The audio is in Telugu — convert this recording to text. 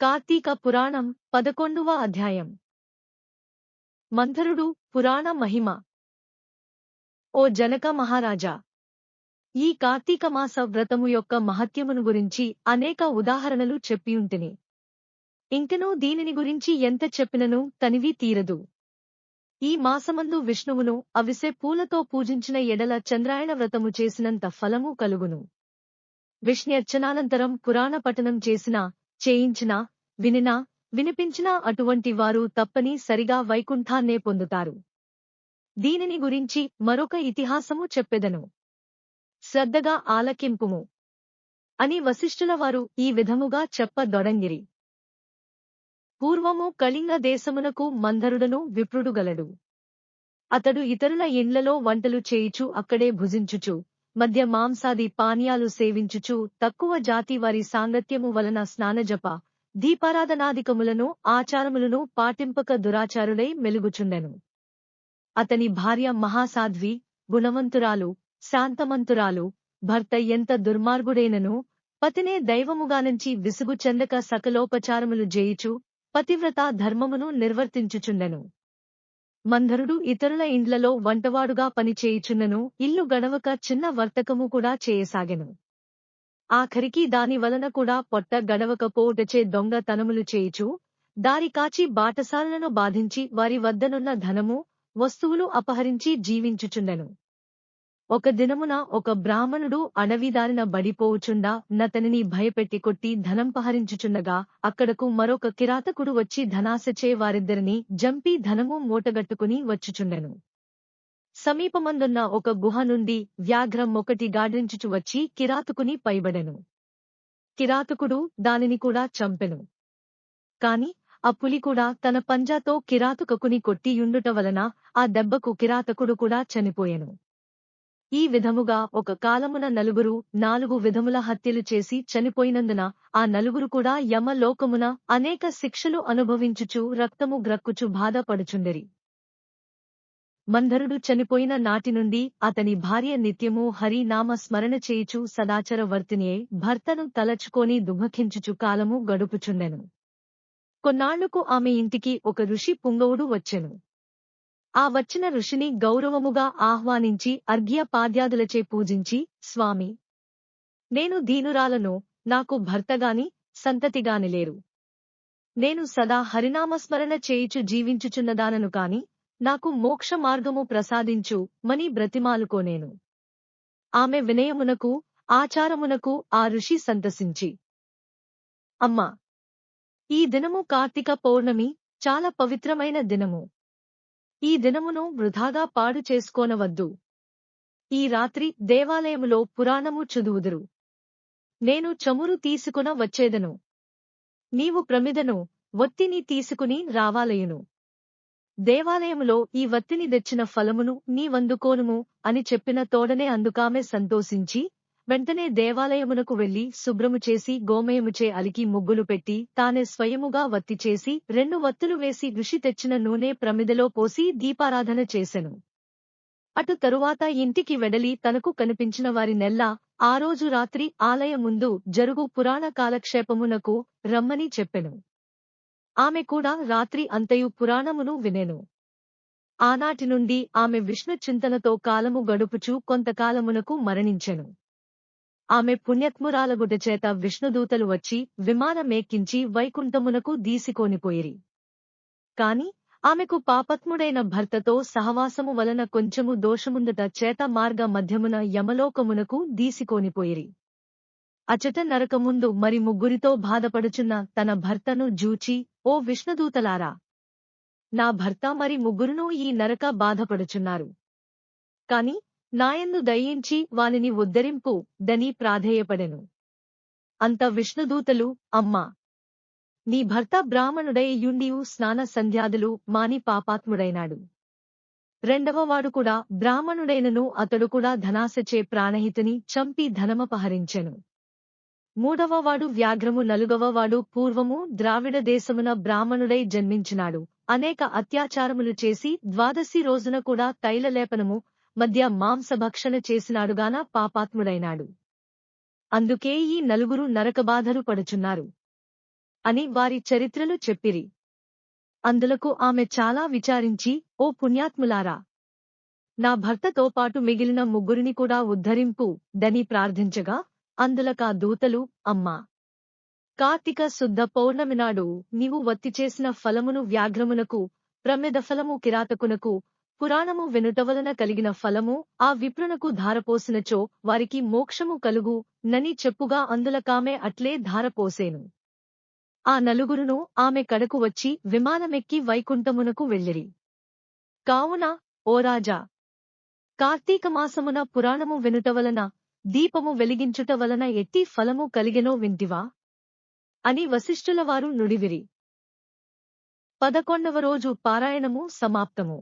కార్తీక పురాణం పదకొండవ అధ్యాయం. మంథరుడు పురాణ మహిమ. ఓ జనక మహారాజా! ఈ కార్తీక మాస వ్రతము యొక్క మహత్యమును గురించి అనేక ఉదాహరణలు చెప్పియుంటిని ఇంకనూ దీనిని గురించి ఎంత చెప్పినను తనివి తీరదు. ఈ మాసమందు విష్ణువును అవిసె పూలతో పూజించిన ఎడల చంద్రాయణ వ్రతము చేసినంత ఫలము కలుగును. విష్ణ్యర్చనానంతరం పురాణ పఠనం చేసినా చేయించినా వినినా వినిపించినా అటువంటి వారు తప్పని సరిగా వైకుంఠాన్నే పొందుతారు. దీనిని గురించి మరొక ఇతిహాసము చెప్పెదను. శ్రద్ధగా ఆలకింపుము. అని వశిష్ఠుల వారు ఈ విధముగా చెప్పదొడంగిరి. పూర్వము కళింగ దేశమునకు మందరుడను విప్రుడుగలడు. అతడు ఇతరుల ఇండ్లలో వంటలు చేయుచు అక్కడే భుజించుచు మధ్య మాంసాది పానీయాలు సేవించుచు తక్కువ జాతి వారి సాంగత్యము వలన స్నానజప దీపారాధనాదికములను ఆచారములను పాటింపక దురాచారులై మెలుగుచుండెను. అతని భార్య మహాసాధ్వి గుణవంతురాలు శాంతమంతురాలు భర్త ఎంత దుర్మార్గుడైనను పతినే దైవముగానుంచి విసుగు చెందక సకలోపచారములు జేయుచు పతివ్రత ధర్మమును నిర్వర్తించుచుండెను. మంధరుడు ఇతరుల ఇండ్లలో వంటవాడుగా పనిచేయుచున్నను ఇల్లు గడవక చిన్న వర్తకము కూడా చేయసాగెను. ఆఖరికి దాని వలన కూడా పొట్ట గడవకపోవుటచే దొంగ తనములు చేయుచు దారి కాచి బాటసారులను బాధించి వారి వద్దనున్న ధనము వస్తువులు అపహరించి జీవించుచుండెను. ఒక దినమున ఒక బ్రాహ్మణుడు అడవిదారిన బడిపోవుచుండా నతనిని భయపెట్టి కొట్టి ధనంపహరించుచుండగా అక్కడకు మరొక కిరాతకుడు వచ్చి ధనాశచే వారిద్దరిని జంపి ధనము మూటగట్టుకుని వచ్చుచుండెను. సమీపమందున్న ఒక గుహ నుండి వ్యాఘ్రం ఒకటి గాడ్రించుచు వచ్చి కిరాతకుని పైబడెను. కిరాతకుడు దానిని కూడా చంపెను. కాని ఆ పులి కూడా తన పంజాతో కిరాతకుని కొట్టియుండుట వలన ఆ దెబ్బకు కిరాతకుడు కూడా చనిపోయెను. ఈ విధముగా ఒక కాలమున నలుగురు నాలుగు విధముల హత్యలు చేసి చనిపోయినందున ఆ నలుగురు కూడా యమలోకమున అనేక శిక్షలు అనుభవించుచు రక్తము గ్రక్కుచు బాధపడుచుండెరి. మంధరుడు చనిపోయిన నాటి నుండి అతని భార్య నిత్యము హరినామ స్మరణ చేయుచు సదాచర వర్తినియే భర్తను తలచుకొని దుఃఖించుచు కాలము గడుపుచుండెను. కొన్నాళ్ళకు ఆమె ఇంటికి ఒక ఋషి పుంగవుడు వచ్చెను. ఆ వచ్చిన ఋషిని గౌరవముగా ఆహ్వానించి అర్ఘ్యపాద్యాదులచే పూజించి స్వామి! నేను దీనురాలను నాకు భర్తగాని సంతతిగాని లేరు. నేను సదా హరినామస్మరణ చేయుచు జీవించుచున్నదానను కాని నాకు మోక్ష మార్గము ప్రసాదించు మని బ్రతిమాలుకోనేను ఆమె వినయమునకు ఆచారమునకు ఆ ఋషి సంతసించి. అమ్మా! ఈ దినము కార్తీక పౌర్ణమి చాలా పవిత్రమైన దినము. ఈ దినమును వృధాగా పాడు చేసుకోనవద్దు. ఈ రాత్రి దేవాలయములో పురాణము చదువుదురు. నేను చమురు తీసుకున వచ్చేదను. నీవు ప్రమిదను వత్తిని తీసుకుని రావాలయును. దేవాలయములో ఈ వత్తిని తెచ్చిన ఫలమును నీవందుకోనుము అని చెప్పిన తోడనే అందుకామె సంతోషించి వెంటనే దేవాలయమునకు వెళ్ళి శుభ్రము చేసి గోమయముచే అలికి ముగ్గులు పెట్టి తానే స్వయముగా వత్తి చేసి రెండు వత్తులు వేసి ఋషి తెచ్చిన నూనె ప్రమిదలో పోసి దీపారాధన చేసెను. అటు తరువాత ఇంటికి వెడలి తనకు కనిపించిన వారి నెల్ల ఆ రోజు రాత్రి ఆలయ ముందు జరుగు పురాణ కాలక్షేపమునకు రమ్మని చెప్పెను. ఆమె కూడా రాత్రి అంతయు పురాణమును వినెను. ఆనాటి నుండి ఆమె విష్ణు చింతనతో కాలము గడుపుచూ కొంతకాలమునకు మరణించెను. ఆమె పుణ్యత్మురాలగుట చేత విష్ణుదూతలు వచ్చి విమానమేక్కించి వైకుంఠమునకు దీసికోనిపోయిరి. కాని ఆమెకు పాపత్ముడైన భర్తతో సహవాసము వలన కొంచెము దోషముందట చేత మార్గ మధ్యమున యమలోకమునకు దీసికోనిపోయిరి. అచట నరకముందు మరి ముగ్గురితో బాధపడుచున్న తన భర్తను జూచి ఓ విష్ణుదూతలారా! నా భర్త మరి ముగ్గురునూ ఈ నరక బాధపడుచున్నారు. కాని నాయందు దయించి వానిని ఉద్ధరింపు దని ప్రాధేయపడెను. అంత విష్ణుదూతలు అమ్మా! నీ భర్త బ్రాహ్మణుడై యుండియు స్నాన సంధ్యాదులు మాని పాపాత్ముడైనాడు. రెండవవాడు కూడా బ్రాహ్మణుడైనను అతడు కూడా ధనాశచే ప్రాణహితుని చంపి ధనమపహరించెను. మూడవవాడు వ్యాఘ్రము నలుగవవాడు పూర్వము ద్రావిడ దేశమున బ్రాహ్మణుడై జన్మించినాడు. అనేక అత్యాచారములు చేసి ద్వాదశి రోజున కూడా తైలలేపనము మధ్య మాంసభక్షణ చేసినాడుగాన పాపాత్ముడైనాడు. అందుకే ఈ నలుగురు నరకబాధలు పడుచున్నారు. అని వారి చరిత్రలు చెప్పిరి. అందులకు ఆమె చాలా విచారించి ఓ పుణ్యాత్ములారా! నా భర్తతో పాటు మిగిలిన ముగ్గురిని కూడా ఉద్ధరింపు దని ప్రార్థించగా అందులకా దూతలు అమ్మా! కార్తీక శుద్ధ పౌర్ణమి నాడు నీవు వత్తి చేసిన ఫలమును వ్యాఘ్రమునకు ప్రమెద ఫలము కిరాతకునకు పురాణము వెనుట వలన కలిగిన ఫలము ఆ విప్రునకు ధారపోసినచో వారికి మోక్షము కలుగు నని చెప్పుగా అందులకామె అట్లే ధారపోసేను. ఆ నలుగురును ఆమె కడకు వచ్చి విమానమెక్కి వైకుంఠమునకు వెళ్ళిరి. కావున ఓ రాజా! కార్తీక మాసమున పురాణము వెనుట వలన దీపము వెలిగించుట వలన ఎట్టి ఫలము కలిగెనో వింటివా? అని వశిష్ఠుల వారు నుడివిరి. పదకొండవ రోజు పారాయణము సమాప్తము.